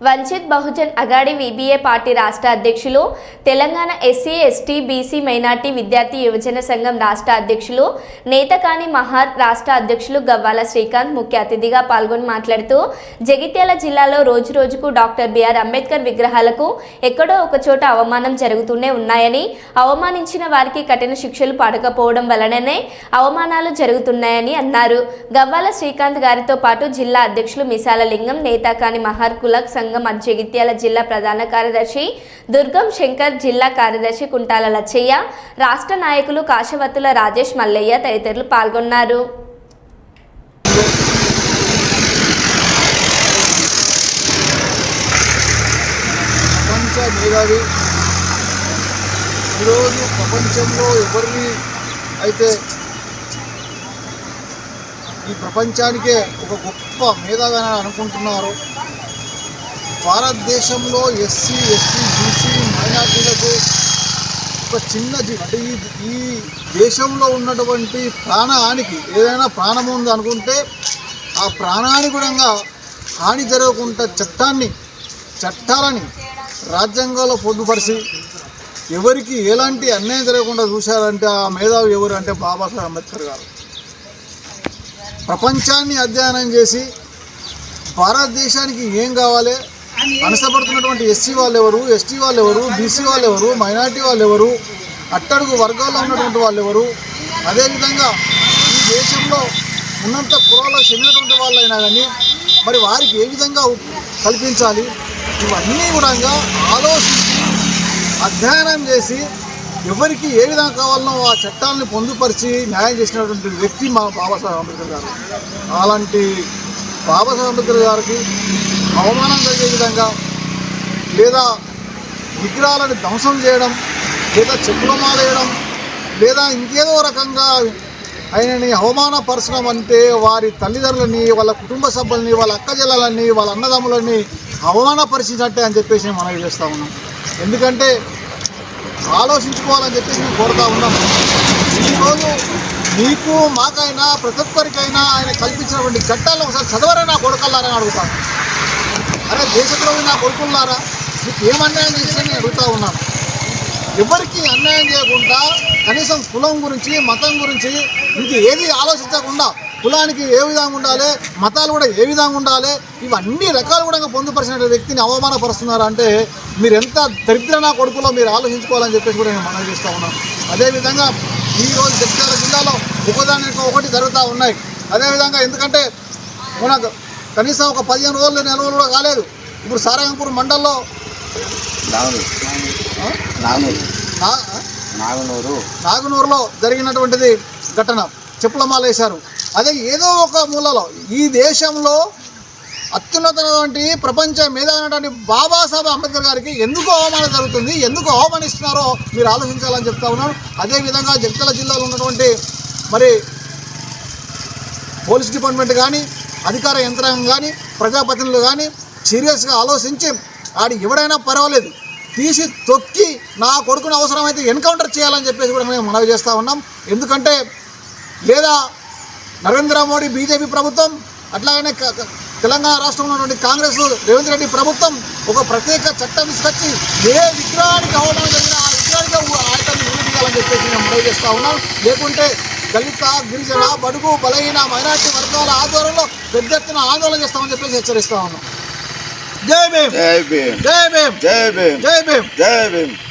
Vanchit Bahujan Aghadi VBA party రాష్ట్ర అధ్యక్షులు Telangana SC ST BC minority విద్యార్థి యువజన సంఘం రాష్ట్ర అధ్యక్షులు నేతకాని మహార్ రాష్ట్ర అధ్యక్షులు గవ్వాల శ్రీకాంత్ ముఖ్య అతిథిగా పాల్గొని మాట్లాడుతూ జగిత్యాల జిల్లాలో రోజు రోజుకు డాక్టర్ బిఆర్ అంబేద్కర్ విగ్రహాలకు ఎక్కడో ఒకచోట అవమానం జరుగుతూనే ఉన్నాయని అవమానించిన వారికి కఠిన శిక్షలు పడకపోవడం వలననే అవమానాలు జరుగుతున్నాయని అన్నారు గవ్వాల శ్రీకాంత్ గారితో పాటు జిల్లా అధ్యక్షులు మిసాల లింగం నేతకాని మహార్ కులక్ సంఘం జగిత్యాల జిల్లా ప్రధాన కార్యదర్శి దుర్గం శంకర్ జిల్లా కార్యదర్శి కుంటాల లచ్చయ్య రాష్ట్ర నాయకులు కాశవత్తుల రాజేష్ మల్లయ్య తదితరులు పాల్గొన్నారు. మేధావి. ఈరోజు ప్రపంచంలో ఎవరిని అయితే ఈ ప్రపంచానికే ఒక గొప్ప మేధావి అని అనుకుంటున్నారో భారతదేశంలో ఎస్సీ ఎస్టీ బీసీ మైనార్టీలకు ఒక చిన్న జీవి అంటే ఈ ఈ దేశంలో ఉన్నటువంటి ప్రాణహానికి ఏదైనా ప్రాణం ఉంది అనుకుంటే ఆ ప్రాణానికి కూడా హాని జరగకుండా చట్టాన్ని చట్టాలని రాజ్యాంగంలో పొందుపరిచి ఎవరికి ఎలాంటి అన్యాయం జరగకుండా చూశారంటే ఆ మేధావి ఎవరు అంటే బాబాసాహెబ్ అంబేద్కర్ గారు. ప్రపంచాన్ని అధ్యయనం చేసి భారతదేశానికి ఏం కావాలి? అనసపడుతున్నటువంటి ఎస్సీ వాళ్ళు ఎవరు ఎస్టీ వాళ్ళు ఎవరు బీసీ వాళ్ళు ఎవరు మైనార్టీ వాళ్ళు ఎవరు అట్టడుగు వర్గాల్లో ఉన్నటువంటి వాళ్ళు ఎవరు అదేవిధంగా ఈ దేశంలో ఉన్నంత కులాలకు చెందినటువంటి వాళ్ళైనా కానీ మరి వారికి ఏ విధంగా కల్పించాలి? ఇవన్నీ కూడా ఆలోచించి అధ్యయనం చేసి ఎవరికి ఏ విధంగా కావాలనో ఆ చట్టాలను పొందుపరిచి న్యాయం చేసినటువంటి వ్యక్తి మా బాబాసాహెబ్ అంబేద్కర్ గారు. అలాంటి బాబాసాహెబ్ అంబేద్కర్ గారికి అవమానం కలిగే విధంగా లేదా విగ్రహాలను ధ్వంసం చేయడం లేదా చెప్పుల మాలేయడం లేదా ఇంకేదో రకంగా ఆయనని అవమానపరచడం అంటే వారి తల్లిదండ్రులని వాళ్ళ కుటుంబ సభ్యులని వాళ్ళ అక్కజల్లని వాళ్ళ అన్నదమ్ములని అవమానపరిచినట్టే అని చెప్పేసి మనం చేస్తూ ఉన్నాం. ఎందుకంటే ఆలోచించుకోవాలని చెప్పేసి మేము కోరుతా ఉన్నాం. ఈరోజు మీకు మాకైనా ప్రతి ఒక్కరికైనా ఆయన కల్పించినటువంటి చట్టాలను ఒకసారి చదవరైనా కొడుకల్లారని అడుగుతాను. అరే దేశద్రోహి నా కొడుకున్నారా? మీకు ఏం అన్యాయం చేసిందని నేను అడుగుతా ఉన్నాను. ఎవరికి అన్యాయం చేయకుండా కనీసం కులం గురించి మతం గురించి మీకు ఏది ఆలోచించకుండా కులానికి ఏ విధంగా ఉండాలి మతాలు కూడా ఏ విధంగా ఉండాలి ఇవన్నీ రకాలు కూడా పొందుపరిచిన వ్యక్తిని అవమానపరుస్తున్నారంటే మీరు ఎంత దరిద్రనా కొడుకులో మీరు ఆలోచించుకోవాలని చెప్పేసి కూడా నేను మనం చేస్తూ ఉన్నాను. అదేవిధంగా ఈరోజు జగిత్యాల జిల్లాలో ఒకదానికి ఒకటి జరుగుతూ ఉన్నాయి. అదేవిధంగా ఎందుకంటే మనకు కనీసం ఒక పదిహేను రోజులు నెల రోజులు కూడా కాలేదు. ఇప్పుడు సారంగపూర్ మండల్లో నాగనూరు. నాగనూరులో జరిగినటువంటిది ఘటన. చెప్పుల మాల వేశారు అదే ఏదో ఒక మూలలో ఈ దేశంలో అత్యున్నతమైనటువంటి ప్రపంచ మేధావైనటువంటి బాబాసాహెబ్ అంబేద్కర్ గారికి ఎందుకు అవమానం జరుగుతుంది? ఎందుకు అవమానిస్తున్నారో మీరు ఆలోచించాలని చెప్తా ఉన్నాను. అదేవిధంగా జగిత్యాల జిల్లాలో ఉన్నటువంటి మరి పోలీస్ డిపార్ట్మెంట్ కానీ అధికార యంత్రాంగం కానీ ప్రజాప్రతినిధులు కానీ సీరియస్గా ఆలోచించి ఆడి ఎవడైనా పర్వాలేదు తీసి తొక్కి నా కొడుకుని అవసరమైతే ఎన్కౌంటర్ చేయాలని చెప్పేసి కూడా మేము మనవి చేస్తూ ఉన్నాం. ఎందుకంటే లేదా నరేంద్ర మోడీ బీజేపీ ప్రభుత్వం అట్లాగనే క- తెలంగాణ రాష్ట్రంలో ఉన్నటువంటి కాంగ్రెస్ రేవంత్ రెడ్డి ప్రభుత్వం ఒక ప్రత్యేక చట్టం తీసుకొచ్చి ఏ విగ్రహానికి అవడం జరిగినా ఆ విగ్రహానికి ఆయటాన్ని నిర్మించాలని చెప్పేసి మేము మనవి చేస్తూ ఉన్నాం. లేకుంటే దళిత గిరిజన బడుగు బలహీన మైనార్టీ వర్గాల ఆధ్వర్యంలో పెద్ద ఎత్తున ఆందోళన చేస్తామని చెప్పేసి హెచ్చరిస్తా ఉన్నాం. జై భీమ్. జై భీమ్. జై భీమ్. జై భీమ్. జై భీమ్. జై భీమ్.